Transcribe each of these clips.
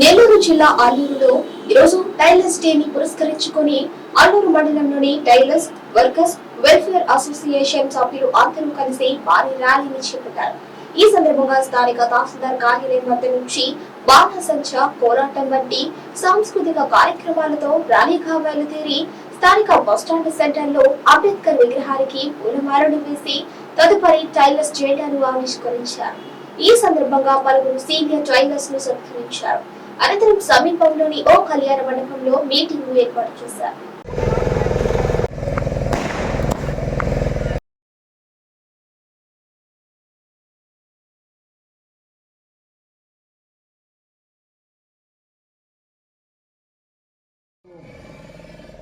నెల్లూరు జిల్లా ఆలూరులో ఈరోజు టైలర్స్ డేని పురస్కరించుకొని ఆలూరు మండలంలోని టైలర్స్ వర్కర్స్ వెల్ఫేర్ అసోసియేషన్ సభ్యులు అందరూ కలిసి భారీ ర్యాలీని చేపట్టారు. ఈ సందర్భంగా స్థానిక తహసీల్దార్ కార్యాలయం వద్ద నుంచి బాణసంచ పోరాటం వంటి సాంస్కృతిక కార్యక్రమాలతో ర్యాలీగా బయలుదేరి స్థానిక బస్టాండ్ సెంటర్లో అంబేద్కర్ విగ్రహానికి పూలమాలలు వేసి తదుపరి టైలర్స్ జెండాను ఆవిష్కరించారు. ఈ సందర్భంగా పలువురు సీనియర్ టైలర్స్ను సత్కరించారు. అనంతరం సమీపంలోని ఓ కళ్యాణ మండపంలో మీటింగ్ ఏర్పాటు చేశారు.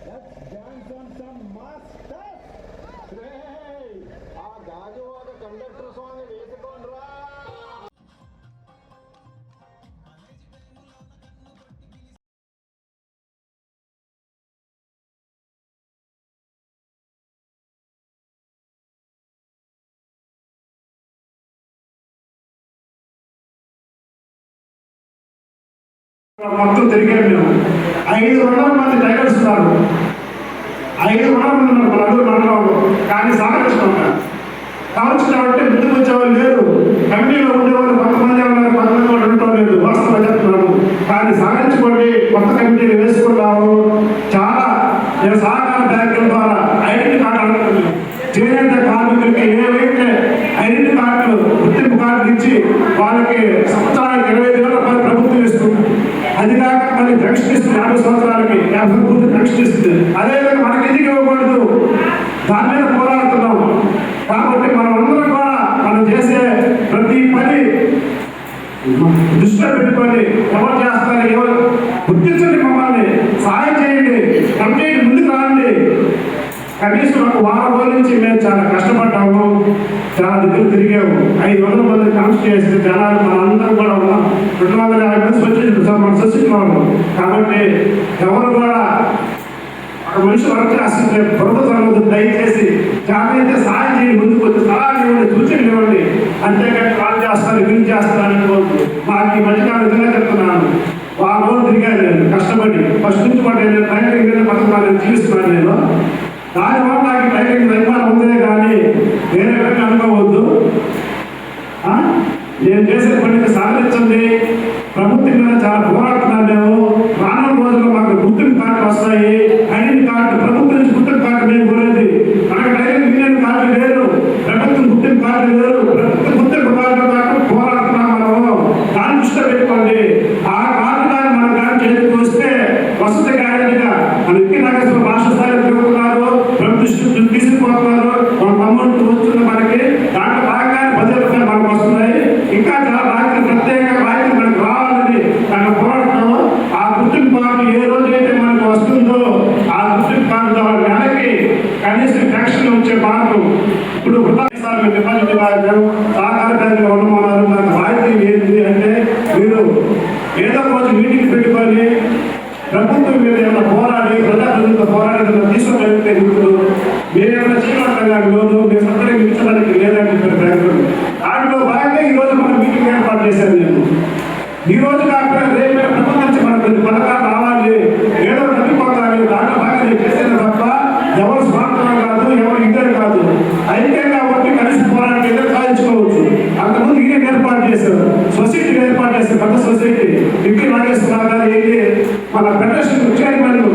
Let's dance on some mass మొత్తం తిరిగాం మేము ఐదు వందల మంది టైగర్స్ ఉన్నారు. ఐదు వందల మంది ఉన్నారు. మన మండలంలో కానీ సహకరిస్తున్నాం కాబట్టి ముందుకు వచ్చేవాళ్ళు లేరు. కమిటీలో ఉండేవాళ్ళు కొంతమంది ఉన్నారు కొంతమంది వాళ్ళు ఉండటం లేదు. వాస్తవం చెప్తున్నాను కానీ సహకరించుకోండి. కొత్త కమిటీలు వేసుకున్నాము చాలా నేను సహకార బ్యాంకుల ద్వారా ఐడెంటి కార్డు అనుకుంటున్నాను చేనేత కార్మికులకి ఏవైతే ఐడెంటి కార్డులు గుర్తింపు కార్డులు ఇచ్చి వాళ్ళకి సంవత్సరానికి ఇరవై ఐదు వేల రూపాయలు ప్రభుత్వం ఇస్తుంది. అది కాక మనకి పెన్షన్ ఇస్తుంది యాభై సంవత్సరాలకి యాభై పూర్తి పెన్షన్ అదేవిధంగా మనకి ఎందుకు ఇవ్వకూడదు? దాని మీద పోరాడుతున్నాం. కాబట్టి మనం అందరం కూడా మనం చేసే ప్రతి పని దృష్టిలో పెట్టుకొని ఎవరు చేస్తారు ఎవరు గుర్తించండి మమ్మల్ని సహాయం చేయండి కంప్లీట్ ముందుకు రాండి. కనీసం ఒక వారం రోజుల నుంచి మేము చాలా కష్టపడ్డాము చాలా దగ్గర తిరిగాము. ఐదు వందల మంది కనెక్ట్ జనాలు మనందరం కూడా ఉన్నాం. రెండు వందల యాభై మంది స్వచ్ఛ సార్ మన స్వచ్ఛిస్తున్నాము కాబట్టి ఎవరు కూడా ఒక మనిషి వర్క్ చేస్తుంటే బురద జరగదు దయచేసి జాగ్రత్త సహాయం చేయండి ముందుకు వచ్చి సలహాలు ఇవ్వండి సూచనలు ఇవ్వండి. అంతేకాదు కాల్ చేస్తాను వీళ్ళు చేస్తాను అనుకోవద్దు మాకు ఈ మధ్యకాలం విధంగా చెప్తున్నాను. వారం రోజులు తిరిగాను నేను కష్టపడి. ఫస్ట్ నుంచి కూడా నేను ట్రైనింగ్ మీద పథకాలు నేను జీవిస్తున్నాను నేను. దానివల్ల నాకు ట్రైనింగ్ వైఫల్యం ఉందే కానీ వేరే రకంగా అనుకోవద్దు ఆ? నేను చేసే పనికి సహకరించండి ప్రభుత్వం మీద చాలా పోరాడుతున్నాను మేము రానున్న రోజుల్లో మాకు గుర్తింపు కార్డు వస్తాయి ఐడెంటి కార్డు ప్రభుత్వం నుంచి గుర్తింపు కార్డు మేము కోరేది మనకు డైరెక్ట్ యూనియన్ కార్డు లేరు ప్రభుత్వం గుర్తింపు కార్డు లేరు ప్రభుత్వం గుర్తింపు కార్డు కాక పోరాడుతున్నాం మనము దాన్ని దృష్టిలో పెట్టుకోండి ఆ కార్డు కానీ మన కానీ చేతికి వస్తే వసతి గ్యారెంటీగా మన ఇంటి నగర రాష్ట్ర స్థాయిలో తిరుగుతున్నారు ప్రభుత్వ దృష్టి తీసుకుపోతున్నారు మన అమౌంట్ వస్తుంది మనకి దాంట్లో భాగంగానే పది రూపాయలు మనకు వస్తున్నాయి ఇంకా చాలా రాయితీలు ప్రత్యేక రాయితీలు మనకు రావాలని దాంట్లో పోరాడుతున్నాము ఆ గుర్తింపు కార్డు ఏ రోజైతే మనకు వస్తుందో ఆ గుర్తింపు కార్డు ద్వారా నెలకి కనీసం పెన్షన్ వచ్చే మార్పు ఇప్పుడు వృద్ధాప్యసాలు మీరు డిపాజిట్ ఇవ్వాలి సహకార బ్యాంకులో ఉండమన్నారు నాకు రాయితీ ఏంటి అంటే మీరు ఏదో రోజు మీటింగ్ పెట్టుకొని ప్రభుత్వం మీద ఏమైనా పోరాడి ప్రజాప్రతినిధులతో పోరాడి తీసుకోగలిగితే ఇప్పుడు మీరేమైనా ఏమైనా చేయగలుగుతారు లోను మీరు సొంతంగా ఇచ్చడానికి లేదని చెప్పారు బ్యాంకులు దాంట్లో భాగంగా ఈరోజు మనం మీటింగ్ ఏర్పాటు చేశాను నేను. ఈరోజు మాట్లాడేస్తే పెద్ద సొసైటీ డిగ్రీ మాట్లాడేస్తున్నారు కానీ ఏంటి మన ఫెడరేషన్ చైర్మన్లు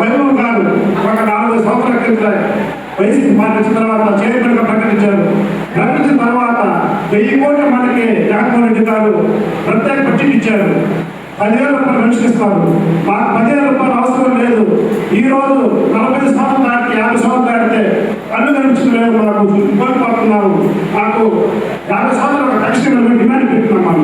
వైభవ్ గారు ఒక నాలుగు సంవత్సరాల క్రితం వైసీపీ పార్టీ వచ్చిన తర్వాత చైర్మన్గా ప్రకటించారు. ప్రకటించిన తర్వాత వెయ్యి కోట్ల మనకి జగన్మోహన్ రెడ్డి గారు ప్రత్యేక బడ్జెట్ ఇచ్చారు. పదివేల రూపాయలు పెన్షనిస్తారు మాకు పదివేల రూపాయలు అవసరం లేదు. ఈ రోజు నలభై సంవత్సరాలు దాటి యాభై సంవత్సరాలు దాటితే కన్ను కనిపించలేదు మాకు. కోల్పోతున్నాము మాకు యాభై సంవత్సరాలు ఖచ్చితంగా డిమాండ్ పెట్టినాం మనం